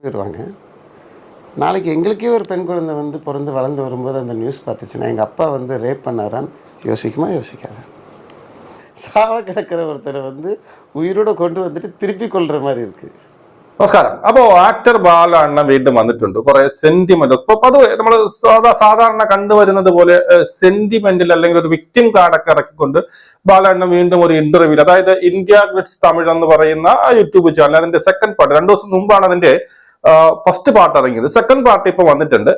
போயிடுவாங்க நாளைக்கு எங்களுக்கே ஒரு பெண் குழந்தை வந்து பிறந்து வளர்ந்து வரும்போது அந்த நியூஸ் பார்த்துச்சுன்னா எங்கள் அப்பா வந்து ரேப் பண்ணாரான்னு யோசிக்குமா யோசிக்காது சாவ கிடக்கிற ஒருத்தரை வந்து உயிரோட கொண்டு வந்துட்டு திருப்பி கொள்கிற மாதிரி இருக்குது നമസ്കാരം അപ്പോ ആക്ടർ ബാലണ്ണ വീണ്ടും വന്നിട്ടുണ്ട് കുറെ സെന്റിമെന്റ് ഇപ്പൊ പൊതുവെ നമ്മൾ സാധാ സാധാരണ കണ്ടുവരുന്നത് പോലെ സെന്റിമെന്റിൽ അല്ലെങ്കിൽ ഒരു വിക്ടിം കാർഡൊക്കെ ഇറക്കിക്കൊണ്ട് ബാലണ്ണ വീണ്ടും ഒരു ഇന്റർവ്യൂ അതായത് ഇന്ത്യ ഗ്ലിറ്റ്സ് തമിഴ് എന്ന് പറയുന്ന ആ യൂട്യൂബ് ചാനൽ അതിന്റെ സെക്കൻഡ് പാർട്ട് രണ്ടു ദിവസം മുമ്പാണ് അതിന്റെ ഫസ്റ്റ് പാർട്ട് ഇറങ്ങിയത്. സെക്കൻഡ് പാർട്ട് ഇപ്പൊ വന്നിട്ടുണ്ട്.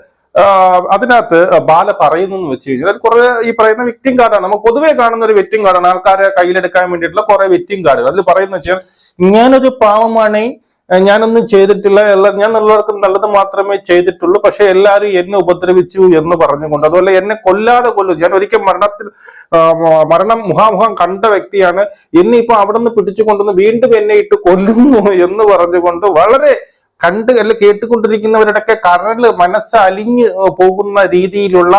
അതിനകത്ത് ബാല പറയുന്നു എന്ന് വെച്ച് കഴിഞ്ഞാൽ കുറെ ഈ പറയുന്ന വിക്ടിം കാർഡാണ് നമ്മൾ പൊതുവെ കാണുന്ന ഒരു വിക്ടിം കാർഡാണ് ആൾക്കാരെ കയ്യിലെടുക്കാൻ വേണ്ടിയിട്ടുള്ള കുറെ വിക്ടിം കാർഡുകൾ അതിൽ പറയുന്ന വെച്ചാൽ ഞാനൊരു പാവമാണ്. ഞാനൊന്നും ചെയ്തിട്ടില്ല. എല്ലാ ഞാൻ നല്ലവർക്കും നല്ലത് മാത്രമേ ചെയ്തിട്ടുള്ളൂ. പക്ഷെ എല്ലാവരും എന്നെ ഉപദ്രവിച്ചു എന്ന് പറഞ്ഞുകൊണ്ട് അതുപോലെ എന്നെ കൊല്ലാതെ കൊല്ലും ഞാൻ ഒരിക്കൽ മരണത്തിൽ മരണം മുഖാമുഖം കണ്ട വ്യക്തിയാണ്. എന്നെ ഇപ്പൊ അവിടെ നിന്ന് പിടിച്ചു കൊണ്ടുവന്ന് വീണ്ടും എന്നെ ഇട്ട് കൊല്ലുന്നു എന്ന് പറഞ്ഞുകൊണ്ട് വളരെ കണ്ട് അല്ല കേട്ടുകൊണ്ടിരിക്കുന്നവരുടെയൊക്കെ കരൾ മനസ്സ് അലിഞ്ഞ് പോകുന്ന രീതിയിലുള്ള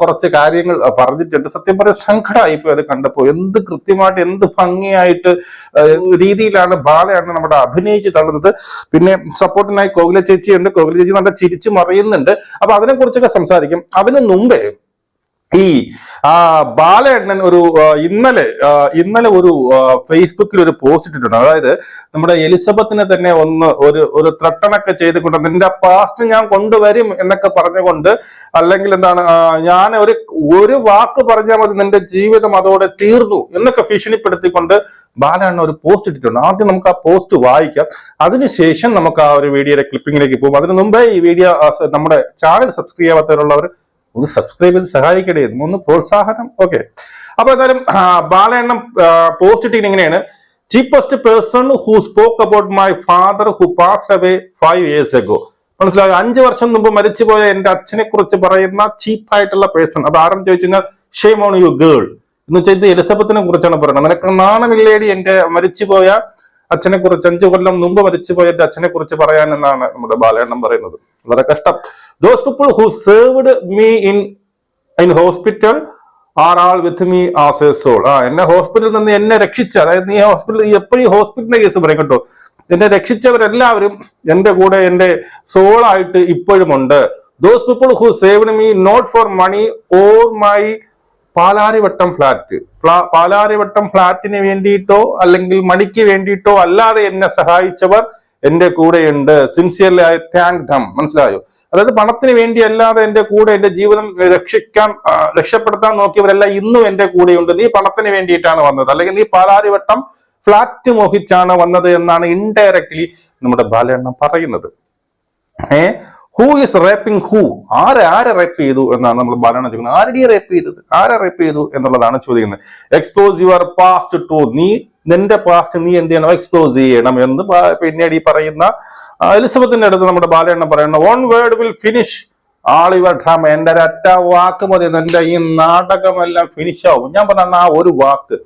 കുറച്ച് കാര്യങ്ങൾ പറഞ്ഞിട്ടുണ്ട്. സത്യം പറയാൻ സങ്കടമായി പോയി അത് കണ്ടപ്പോൾ എന്ത് കൃത്യമായിട്ട് എന്ത് ഭംഗിയായിട്ട് രീതിയിലാണ് ബാലയാണ് നമ്മുടെ അഭിനയിച്ച് തള്ളുന്നത്. പിന്നെ സപ്പോർട്ടിനായി കോകില ചേച്ചിയുണ്ട്. കോകില ചേച്ചി നല്ല ചിരിച്ചു മറിയുന്നുണ്ട് അപ്പൊ അതിനെ കുറിച്ചൊക്കെ സംസാരിക്കും. അതിനു മുമ്പേ ഈ ആ ഒരു ഇന്നലെ ഇന്നലെ ഒരു ഫേസ്ബുക്കിൽ ഒരു പോസ്റ്റ് ഇട്ടിട്ടുണ്ട്. അതായത് നമ്മുടെ എലിസബത്തിനെ തന്നെ ഒന്ന് ഒരു ഒരു ത്രട്ടണൊക്കെ ചെയ്തുകൊണ്ട് നിന്റെ പാസ്റ്റ് ഞാൻ കൊണ്ടുവരും എന്നൊക്കെ പറഞ്ഞുകൊണ്ട് അല്ലെങ്കിൽ എന്താണ് ഞാൻ ഒരു ഒരു വാക്ക് പറഞ്ഞാൽ മതി നിന്റെ ജീവിതം അതോടെ തീർന്നു എന്നൊക്കെ ഭീഷണിപ്പെടുത്തിക്കൊണ്ട് ബാലകണ്ണൻ ഒരു പോസ്റ്റ് ഇട്ടിട്ടുണ്ട്. ആദ്യം നമുക്ക് ആ പോസ്റ്റ് വായിക്കാം. അതിനുശേഷം നമുക്ക് ആ ഒരു വീഡിയോയുടെ ക്ലിപ്പിങ്ങിലേക്ക് പോകും അതിനു മുമ്പേ ഈ വീഡിയോ നമ്മുടെ ചാനൽ സബ്സ്ക്രൈബ് ചെയ്യാത്തവരുള്ളവർ ഒന്ന് സബ്സ്ക്രൈബ് ചെയ്ത് സഹായിക്കണേ ഒന്ന് പ്രോത്സാഹനം. ഓക്കെ അപ്പൊ എന്തായാലും ബാലയെണ്ണം പോസ്റ്റ് ഇട്ടിട്ട് എങ്ങനെയാണ്? Cheapest person who spoke about my father who passed away five years ago മനസ്സിലായോ? അഞ്ചു വർഷം മുമ്പ് മരിച്ചുപോയ എന്റെ അച്ഛനെ കുറിച്ച് പറയുന്ന ചീപ്പായിട്ടുള്ള പേഴ്സൺ അത് ആരും ചോദിച്ചു കഴിഞ്ഞാൽ ഷെയ്ം ഓൺ യു ഗേൾ എന്ന് വെച്ചാൽ ഇത് എലിസബത്തിനെ കുറിച്ചാണ് പറയുന്നത്. നിനക്ക് നാണമില്ലേടി എന്റെ മരിച്ചുപോയ അച്ഛനെ കുറിച്ച് അഞ്ചു കൊല്ലം മുമ്പ് മരിച്ചുപോയ എന്റെ അച്ഛനെ കുറിച്ച് പറയാൻ എന്നാണ് നമ്മുടെ ബാലയണ്ണം പറയുന്നത്. വളരെ കഷ്ടം. Those people who served me in in hospital are all with me as a soul ആ എന്നെ ഹോസ്പിറ്റലിൽ നിന്ന് എന്നെ രക്ഷിച്ച അതായത് നീ ഹോസ്പിറ്റലിൽ എപ്പോഴും ഹോസ്പിറ്റലിന്റെ കേസ് പറയും കേട്ടോ. എന്നെ രക്ഷിച്ചവരെല്ലാവരും എന്റെ കൂടെ എന്റെ സോളായിട്ട് ഇപ്പോഴും ഉണ്ട്. Those people who saved me not for money or my Palarivattom flat Palarivattom ഫ്ലാറ്റിന് വേണ്ടിയിട്ടോ അല്ലെങ്കിൽ മണിക്ക് വേണ്ടിയിട്ടോ അല്ലാതെ എന്നെ സഹായിച്ചവർ എന്റെ കൂടെയുണ്ട്. സിൻസിയർലി ഐ താങ്ക് ധം മനസ്സിലായോ? അതായത് പണത്തിന് വേണ്ടി അല്ലാതെ എന്റെ കൂടെ എന്റെ ജീവിതം രക്ഷിക്കാൻ രക്ഷപ്പെടുത്താൻ നോക്കിയവരെല്ലാം ഇന്നും എന്റെ കൂടെയുണ്ട്. നീ പണത്തിന് വേണ്ടിയിട്ടാണ് വന്നത്. അല്ലെങ്കിൽ നീ പാലാരിവട്ടം ഫ്ലാറ്റ് മോഹിച്ചാണ് വന്നത് എന്നാണ് ഇൻഡയറക്ട്ലി നമ്മുടെ ബാലയണ്ണം പറയുന്നത്. ഏ? ഹൂ ഇസ് റേപ്പിംഗ് ഹൂ ആരെ ആരെ റേപ്പ് ചെയ്തു എന്നാണ് നമ്മൾ ബാലയണ്ണം ചോദിക്കുന്നത്. ആരുടെ റേപ്പ് ചെയ്തത്? ആരെ റേപ്പ് ചെയ്തു എന്നുള്ളതാണ് ചോദിക്കുന്നത് എക്സ്പോസ് യുവർ പാസ്റ്റ് ടു നീ നിന്റെ പാസ്റ്റ് നീ എന്ത് ചെയ്യണം? എക്സ്പോസ് ചെയ്യണം എന്ന് പിന്നീട് ഈ പറയുന്ന എലിസബത്തിന്റെ അടുത്ത് നമ്മുടെ ബാലണ്ണ പറയുന്ന one word will finish all ഇവർ ഡ്രാമ എന്റെ ഒരൊറ്റ വാക്ക് മതി എന്റെ ഈ നാടകമെല്ലാം ഫിനിഷ് ആവും. ഞാൻ പറഞ്ഞ ആ ഒരു വാക്ക്.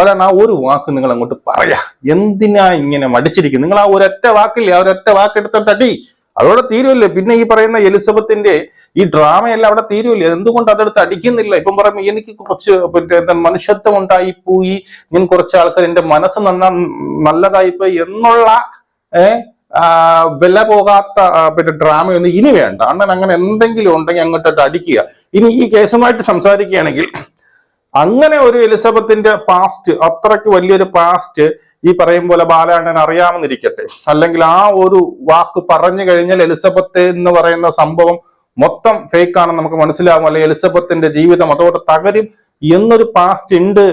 അതാണ് ആ ഒരു വാക്ക് നിങ്ങൾ അങ്ങോട്ട് പറയാ. എന്തിനാ ഇങ്ങനെ മടിച്ചിരിക്കും നിങ്ങൾ ആ ഒരൊറ്റ വാക്കില്ലേ? ആ ഒരൊറ്റ വാക്ക് എടുത്തിട്ട് അടി. അതോടെ തീരുമല്ലേ പിന്നെ ഈ പറയുന്ന എലിസബത്തിന്റെ ഈ ഡ്രാമയെല്ലാം അവിടെ തീരുമല്ലേ എന്തുകൊണ്ട് അതെടുത്ത് അടിക്കുന്നില്ല? ഇപ്പം പറയുമ്പോൾ എനിക്ക് കുറച്ച് പിന്നെ മനുഷ്യത്വം ഉണ്ടായി പോയി. ഞാൻ കുറച്ച് ആൾക്കാർ എന്റെ മനസ്സ് നന്ന നല്ലതായിപ്പോയി എന്നുള്ള ഏഹ് വില പോകാത്ത പിന്നെ ഡ്രാമയൊന്നും ഇനി വേണ്ട. അണ്ണൻ അങ്ങനെ എന്തെങ്കിലും ഉണ്ടെങ്കിൽ അങ്ങോട്ടോട്ട് അടിക്കുക. ഇനി ഈ കേസുമായിട്ട് സംസാരിക്കുകയാണെങ്കിൽ അങ്ങനെ ഒരു എലിസബത്തിന്റെ പാസ്റ്റ് അത്രയ്ക്ക് വലിയൊരു പാസ്റ്റ് ഈ പറയും പോലെ ബാലാണ്ടൻ അറിയാമെന്നിരിക്കട്ടെ. അല്ലെങ്കിൽ ആ ഒരു വാക്ക് പറഞ്ഞു കഴിഞ്ഞാൽ എലിസബത്ത് എന്ന് പറയുന്ന സംഭവം മൊത്തം ഫേക്ക് ആണെന്ന് നമുക്ക് മനസ്സിലാകും. അല്ലെങ്കിൽ എലിസബത്തിന്റെ ജീവിതം അതോടെ തകരും എന്നൊരു പാസ്റ്റ് ഉണ്ട്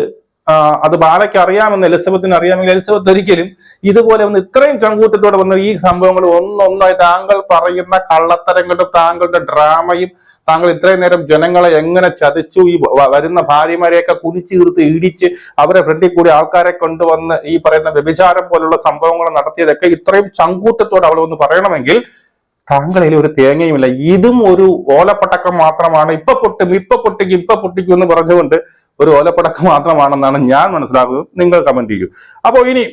അത് ബാലയ്ക്ക് അറിയാമെന്ന് എലിസബത്തിന് അറിയാമെങ്കിൽ എലിസബത്ത് ഒരിക്കലും ഇതുപോലെ ഒന്ന് ഇത്രയും ചങ്കൂറ്റത്തോടെ വന്ന ഈ സംഭവങ്ങൾ ഒന്നൊന്നായി താങ്കൾ പറയുന്ന കള്ളത്തരങ്ങളും താങ്കളുടെ ഡ്രാമയും താങ്കൾ ഇത്രയും നേരം ജനങ്ങളെ എങ്ങനെ ചതിച്ചു? ഈ വരുന്ന ഭാര്യമാരെയൊക്കെ കുലിച്ചു തീർത്ത് ഇടിച്ച് അവരെ ഫ്രണ്ടിൽ കൂടി ആൾക്കാരെ കൊണ്ടുവന്ന് ഈ പറയുന്ന വ്യഭിചാരം പോലുള്ള സംഭവങ്ങൾ നടത്തിയതൊക്കെ ഇത്രയും ചങ്കൂറ്റത്തോടെ അവൾ ഒന്ന് പറയണമെങ്കിൽ താങ്കളിൽ ഒരു തേങ്ങയുമില്ല ഇതും ഒരു ഓലപ്പടക്കം മാത്രമാണ് ഇപ്പൊ പൊട്ടും ഇപ്പൊ പൊട്ടിക്കും ഇപ്പൊ പൊട്ടിക്കും എന്ന് പറഞ്ഞുകൊണ്ട് ഒരു ഓലപ്പടക്കം മാത്രമാണെന്നാണ് ഞാൻ മനസ്സിലാക്കുന്നത് നിങ്ങൾ കമന്റ് ചെയ്യൂ അപ്പോ ഇനി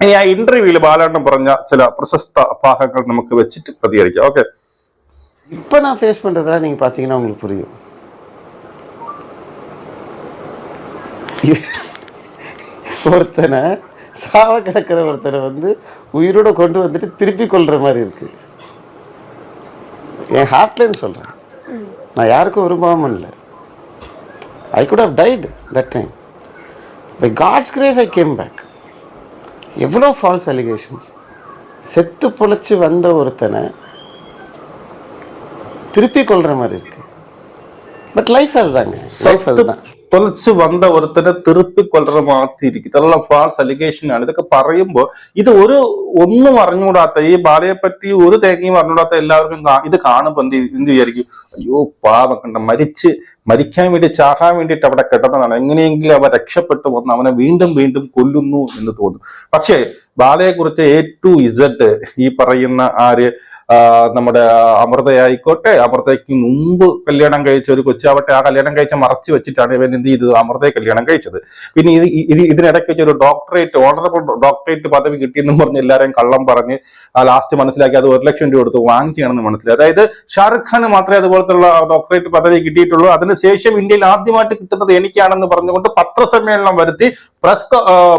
ഇനി ആ ഇന്റർവ്യൂവിൽ ബാലേട്ടൻ പറഞ്ഞ ചില പ്രശസ്ത ഭാഗങ്ങൾ നമുക്ക് വെച്ചിട്ട് പ്രതികരിക്കാം ഓക്കെ இப்போ நான் ஃபேஸ் பண்ணுறதெல்லாம் நீங்கள் பார்த்தீங்கன்னா உங்களுக்கு புரியும் ஒருத்தனை சாவ கிடக்கிற ஒருத்தரை வந்து உயிரோட கொண்டு வந்துட்டு திருப்பி கொள்ற மாதிரி இருக்கு என் ஹார்ட்லேன்னு சொல்கிறேன் நான் யாருக்கும் பாவமும் இல்லை. I could have died that time by God's grace I came back எவ்வளோ ஃபால்ஸ் அலிகேஷன்ஸ் செத்து பொழைச்சி வந்த ஒருத்தனை திருப்பி கொள்கிற மாதிரி இருக்கு. பட் லைஃப் அதுதாங்க லைஃப் அதுதான் തൊലച്ച് വന്ന ഒരുത്തനെ തിരുപ്പി കൊല്ലറ മാറ്റിയിരിക്കും ഇതെല്ലാം ഫാൾസ് അലിഗേഷൻ ആണ്. ഇതൊക്കെ പറയുമ്പോൾ ഇത് ഒരു ഒന്നും അറിഞ്ഞുകൂടാത്ത ഈ ബാലയെ പറ്റി ഒരു തേങ്ങയും അറിഞ്ഞുകൂടാത്ത എല്ലാവർക്കും ഇത് കാണുമ്പോൾ എന്ത് എന്ത് വിചാരിക്കും? അയ്യോ പാവം കണ്ട മരിച്ച് മരിക്കാൻ വേണ്ടി ചാകാൻ വേണ്ടിയിട്ട് അവിടെ കിടന്നതാണ്. എങ്ങനെയെങ്കിലും അവ രക്ഷപ്പെട്ടു വന്ന് അവനെ വീണ്ടും വീണ്ടും കൊല്ലുന്നു എന്ന് തോന്നുന്നു പക്ഷേ ബാലയെ കുറിച്ച് എ ടു ഇസഡ് ഈ പറയുന്ന ആര് നമ്മുടെ അമൃതയായിക്കോട്ടെ അമൃതയ്ക്ക് മുമ്പ് കല്യാണം കഴിച്ച ഒരു കൊച്ചാവട്ടെ ആ കല്യാണം കഴിച്ച മറച്ചു വെച്ചിട്ടാണ് ഇവൻ എന്ത് ചെയ്തത്? അമൃതയെ കല്യാണം കഴിച്ചത്. പിന്നെ ഇത് ഇത് ഇതിനിടയ്ക്ക് വെച്ച് ഒരു ഡോക്ടറേറ്റ് ഓണറബിൾ ഡോക്ടറേറ്റ് പദവി കിട്ടിയെന്നും പറഞ്ഞ് എല്ലാവരെയും കള്ളം പറഞ്ഞ് ലാസ്റ്റ് മനസ്സിലാക്കി അത് ഒരു ലക്ഷം രൂപ കൊടുത്ത് വാങ്ങിച്ചാണെന്ന് മനസ്സിലായി. അതായത് ഷാറുഖ് ഖാന് മാത്രമേ അതുപോലത്തുള്ള ഡോക്ടറേറ്റ് പദവി കിട്ടിയിട്ടുള്ളൂ. അതിനുശേഷം ഇന്ത്യയിൽ ആദ്യമായിട്ട് കിട്ടുന്നത് എനിക്കാണെന്ന് പറഞ്ഞുകൊണ്ട് പത്രസമ്മേളനം വരുത്തി പ്രസ്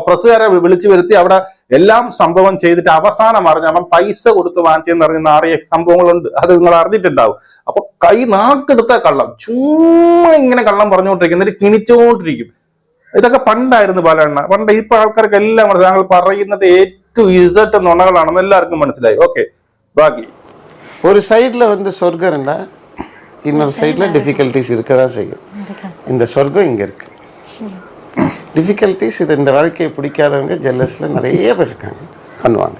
പ്രസ്സുകാരെ വിളിച്ചു വരുത്തി അവിടെ എല്ലാം സംഭവം ചെയ്തിട്ട് അവസാനം അറിഞ്ഞ അവൻ പൈസ കൊടുത്ത് വാങ്ങിച്ചെന്ന് അറിഞ്ഞ നാറിയ സംഭവങ്ങളുണ്ട് അത് നിങ്ങൾ അറിഞ്ഞിട്ടുണ്ടാവും അപ്പൊ കൈ നാക്കെടുത്ത കള്ളം ചുമ്മാ ഇങ്ങനെ കള്ളം പറഞ്ഞുകൊണ്ടിരിക്കും എന്നിട്ട് കിണിച്ചുകൊണ്ടിരിക്കും ഇതൊക്കെ പണ്ടായിരുന്നു ബാലണ്ണ പണ്ട് ഇപ്പൊ ആൾക്കാർക്ക് എല്ലാം മനസ്സിലായി താങ്കൾ പറയുന്നത് ഏറ്റവും ഇസട്ട് നുണകളാണെന്ന് എല്ലാവർക്കും മനസ്സിലായി ഓക്കെ ബാക്കി ஒரு சைடில் வந்து சொர்க்கம் இருந்தால் இன்னொரு சைடில் டிஃபிகல்ட்டிஸ் இருக்க தான் செய்யும் இந்த சொர்க்கம் இங்கே இருக்கு டிஃபிகல்ட்டிஸ் இது இந்த வாழ்க்கையை பிடிக்காதவங்க ஜெல்லஸில் நிறைய பேர் இருக்காங்க பண்ணுவாங்க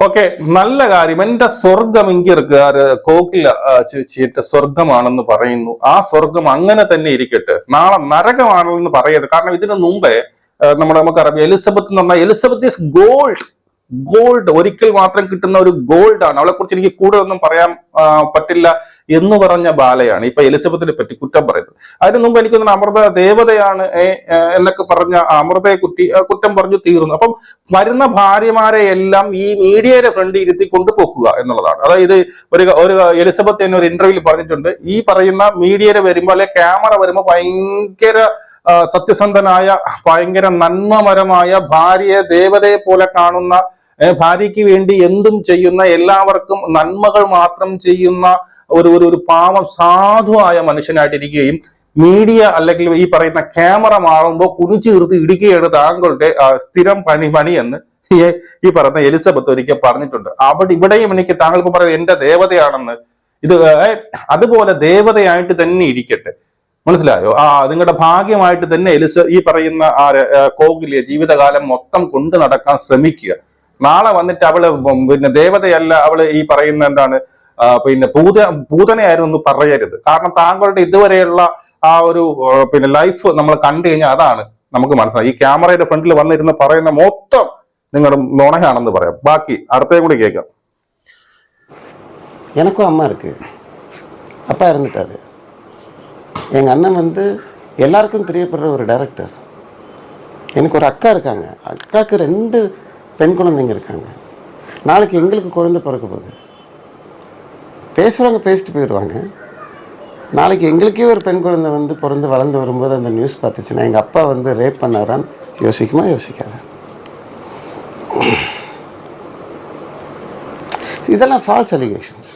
ഓക്കെ നല്ല കാര്യം എന്റെ സ്വർഗം ഇങ്ങിറക്കാറ് കോകില ആ, ചേച്ചിയുടെ സ്വർഗമാണെന്ന് പറയുന്നു ആ സ്വർഗം അങ്ങനെ തന്നെ ഇരിക്കട്ടെ നാളെ നരകമാണെന്ന് പറയരുത് കാരണം ഇതിനു മുമ്പേ ആ, നമ്മുടെ നമുക്കറിയാം എലിസബത്ത് എന്ന് പറഞ്ഞാൽ എലിസബത്ത് ഇസ് ഗോൾഡ് ഗോൾഡ് ഒരിക്കൽ മാത്രം കിട്ടുന്ന ഒരു ഗോൾഡാണ് ആണ്. അവളെ കുറിച്ച് എനിക്ക് കൂടുതലൊന്നും പറയാൻ പറ്റില്ല എന്ന് പറഞ്ഞ ബാലയാണ്. ഇപ്പൊ എലിസബത്തിനെ പറ്റി കുറ്റം പറയുന്നത്. അതിനു മുമ്പ് എനിക്ക് തോന്നുന്നു അമൃത ദേവതയാണ് എന്നൊക്കെ പറഞ്ഞ അമൃതയെ കുറ്റി കുറ്റം പറഞ്ഞു തീർന്നു. അപ്പം വരുന്ന ഭാര്യമാരെ എല്ലാം ഈ മീഡിയയുടെ ഫ്രണ്ടിൽ ഇരുത്തി കൊണ്ടുപോക്കുക എന്നുള്ളതാണ്. അതായത് ഒരു ഒരു എലിസബത്ത് എന്നെ ഒരു ഇന്റർവ്യൂവിൽ പറഞ്ഞിട്ടുണ്ട്. ഈ പറയുന്ന മീഡിയയുടെ വരുമ്പോൾ അല്ലെ ക്യാമറ വരുമ്പോൾ ഭയങ്കര സത്യസന്ധനായ ഭയങ്കര നന്മമരമായ ഭാര്യയെ ദേവതയെ പോലെ കാണുന്ന ഭാര്യയ്ക്ക് വേണ്ടി എന്തും ചെയ്യുന്ന എല്ലാവർക്കും നന്മകൾ മാത്രം ചെയ്യുന്ന ഒരു ഒരു ഒരു പാവം സാധുവായ മനുഷ്യനായിട്ടിരിക്കുകയും മീഡിയ അല്ലെങ്കിൽ ഈ പറയുന്ന ക്യാമറ മാറുമ്പോൾ കുനിച്ചു നിർത്തി ഇടുകയാണ് താങ്കളുടെ സ്ഥിരം പണി പണി എന്ന് ഈ പറയുന്ന എലിസബത്ത് ഒരിക്കൽ പറഞ്ഞിട്ടുണ്ട്. അവിടെ ഇവിടെയും എനിക്ക് താങ്കൾ ഇപ്പൊ പറയുന്നത് എന്റെ ദേവതയാണെന്ന്. ഇത് അതുപോലെ ദേവതയായിട്ട് തന്നെ ഇരിക്കട്ടെ. മനസ്സിലായോ? ആ നിങ്ങളുടെ ഭാഗ്യമായിട്ട് തന്നെ എലിസ ഈ പറയുന്ന ആ കോകിലെ ജീവിതകാലം മൊത്തം കൊണ്ടു നടക്കാൻ ശ്രമിക്കുക. നാളെ വന്നിട്ട് അവള് ഉം പിന്നെ ദേവതയല്ല അവള് ഈ പറയുന്ന എന്താണ് ആ, പിന്നെ പൂത പൂതനയായിരുന്നു എന്ന് പറയരുത് കാരണം താങ്കളുടെ ഇതുവരെയുള്ള ആ ഒരു ആ, പിന്നെ ലൈഫ് നമ്മൾ കണ്ടു കഴിഞ്ഞാൽ അതാണ് നമുക്ക് മനസ്സിലായി ഈ ക്യാമറയുടെ ഫ്രണ്ടിൽ വന്നിരുന്ന് പറയുന്ന മൊത്തം നിങ്ങളുടെ നുണയാണെന്ന് പറയാം ബാക്കി അടുത്തേ കൂടി കേൾക്കാം எனக்கும் அம்மா இருக்கு அப்பா இறந்துட்டாரு எங்கள் அண்ணன் வந்து எல்லாருக்கும் தெரியப்படுற ஒரு டைரக்டர் எனக்கு ஒரு அக்கா இருக்காங்க அக்காவுக்கு ரெண்டு பெண் குழந்தைங்க இருக்காங்க நாளைக்கு எங்களுக்கு குழந்தை பிறக்க போகுது பேசுகிறவங்க பேசிட்டு போயிடுவாங்க நாளைக்கு எங்களுக்கே ஒரு பெண் குழந்தை வந்து பிறந்து வளர்ந்து வரும்போது அந்த நியூஸ் பார்த்துச்சுன்னா எங்கள் அப்பா வந்து ரேப் பண்ணாரான்னு யோசிக்குமா யோசிக்காத இதெல்லாம் ஃபால்ஸ் அலிகேஷன்ஸ்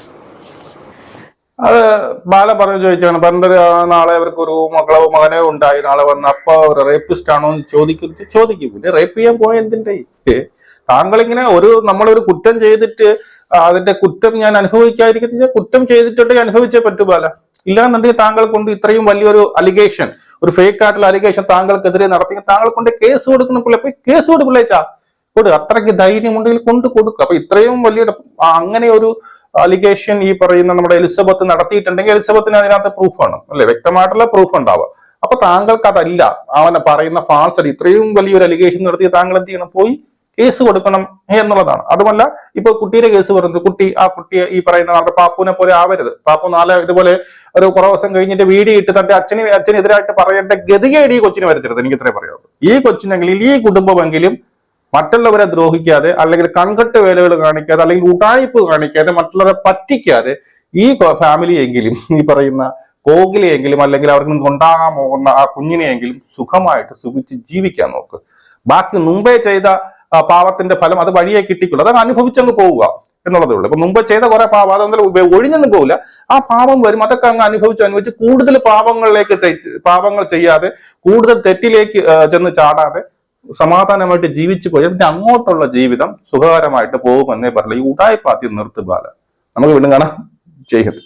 അത് ബാല പറഞ്ഞു ചോദിച്ചാണ് പണ്ടൊരു ആ, നാളെ അവർക്ക് ഒരു മക്കളോ മകനോ ഉണ്ടായി നാളെ വന്ന് അപ്പ ഒരു റേപ്പിസ്റ്റ് ആണോ എന്ന് ചോദിക്കും ചോദിക്കും പിന്നെ റേപ്പ് ചെയ്യാൻ പോയ എന്തിന്റെ ഏ, താങ്കളിങ്ങനെ ഒരു നമ്മളൊരു കുറ്റം ചെയ്തിട്ട് അതിന്റെ കുറ്റം ഞാൻ അനുഭവിക്കാതിരിക്കുന്ന കുറ്റം ചെയ്തിട്ടുണ്ടെങ്കിൽ അനുഭവിച്ചേ പറ്റൂ ബാല. ഇല്ലാന്നുണ്ടെങ്കിൽ താങ്കൾ കൊണ്ട് ഇത്രയും വലിയൊരു അലിഗേഷൻ ഒരു ഫേക്ക് ആയിട്ടുള്ള അലിഗേഷൻ താങ്കൾക്കെതിരെ നടത്തി താങ്കൾ കൊണ്ട് കേസ് കൊടുക്കുന്ന പിള്ളേ പോയി കേസ് കൊടുക്കുള്ളേച്ചാ കൊടു അത്രയ്ക്ക് ധൈര്യമുണ്ടെങ്കിൽ കൊണ്ട് കൊടുക്കുക അപ്പൊ ഇത്രയും വലിയ അങ്ങനെ ഒരു അലിഗേഷൻ ഈ പറയുന്ന നമ്മുടെ എലിസബത്ത് നടത്തിയിട്ടുണ്ടെങ്കിൽ എലിസബത്തിന് അതിനകത്ത് പ്രൂഫാണ് അല്ലെ? വ്യക്തമായിട്ടുള്ള പ്രൂഫ് ഉണ്ടാവുക. അപ്പൊ താങ്കൾക്ക് അതല്ല അവനെ പറയുന്ന ഫാൾസ് ഇത്രയും വലിയൊരു അലിഗേഷൻ നടത്തി താങ്കൾ എന്ത് ചെയ്യണം? പോയി കേസ് കൊടുക്കണം എന്നുള്ളതാണ്. അതുമല്ല ഇപ്പൊ കുട്ടിയുടെ കേസ് പറയുന്നത് കുട്ടി ആ കുട്ടിയെ ഈ പറയുന്ന നാളത്തെ പാപ്പുവിനെ പോലെ ആവരുത്. പാപ്പു നാളെ ഇതുപോലെ ഒരു കുറേ ദിവസം കഴിഞ്ഞിട്ട് വീഡിയോ ഇട്ട് തന്റെ അച്ഛന് അച്ഛനെതിരായിട്ട് പറയേണ്ട ഗതികേട് ഈ കൊച്ചിന് വരുത്തരുത്. എനിക്ക് ഇത്രേ പറയാവുള്ളൂ ഈ കൊച്ചിനെങ്കിലും ഈ കുടുംബമെങ്കിലും മറ്റുള്ളവരെ ദ്രോഹിക്കാതെ അല്ലെങ്കിൽ കൺകെട്ട് വേലകൾ കാണിക്കാതെ അല്ലെങ്കിൽ ഉടായ്പ് കാണിക്കാതെ മറ്റുള്ളവരെ പറ്റിക്കാതെ ഈ ഫാമിലിയെങ്കിലും ഈ പറയുന്ന കോകിലെയെങ്കിലും അല്ലെങ്കിൽ അവർക്ക് കൊണ്ടാകാൻ പോകുന്ന ആ കുഞ്ഞിനെയെങ്കിലും സുഖമായിട്ട് സുഖിച്ച് ജീവിക്കാൻ നോക്ക്. ബാക്കി മുമ്പേ ചെയ്ത ആ, പാവത്തിന്റെ ഫലം അത് വഴിയെ കിട്ടിക്കുള്ളൂ. അതങ്ങ് അനുഭവിച്ചങ്ങ് പോവുക എന്നുള്ളതേ ഉള്ളൂ. ഇപ്പൊ മുമ്പ് ചെയ്ത കുറെ പാപം അതൊന്നും ഒഴിഞ്ഞൊന്നും പോകില്ല ആ പാപം വരും അതൊക്കെ അങ്ങ് അനുഭവിച്ച് അനുഭവിച്ച് കൂടുതൽ പാപങ്ങളിലേക്ക് പാപങ്ങൾ ചെയ്യാതെ കൂടുതൽ തെറ്റിലേക്ക് ചെന്ന് ചാടാതെ സമാധാനമായിട്ട് ജീവിച്ചു പോയി പിന്നെ അങ്ങോട്ടുള്ള ജീവിതം സുഖകരമായിട്ട് പോകുമെന്നേ പറയില്ല ഈ ഉടായ്പാത്തി നിർത്തുപാല നമുക്ക് വീണ്ടും കാണാം. ചെയ്യുന്നത്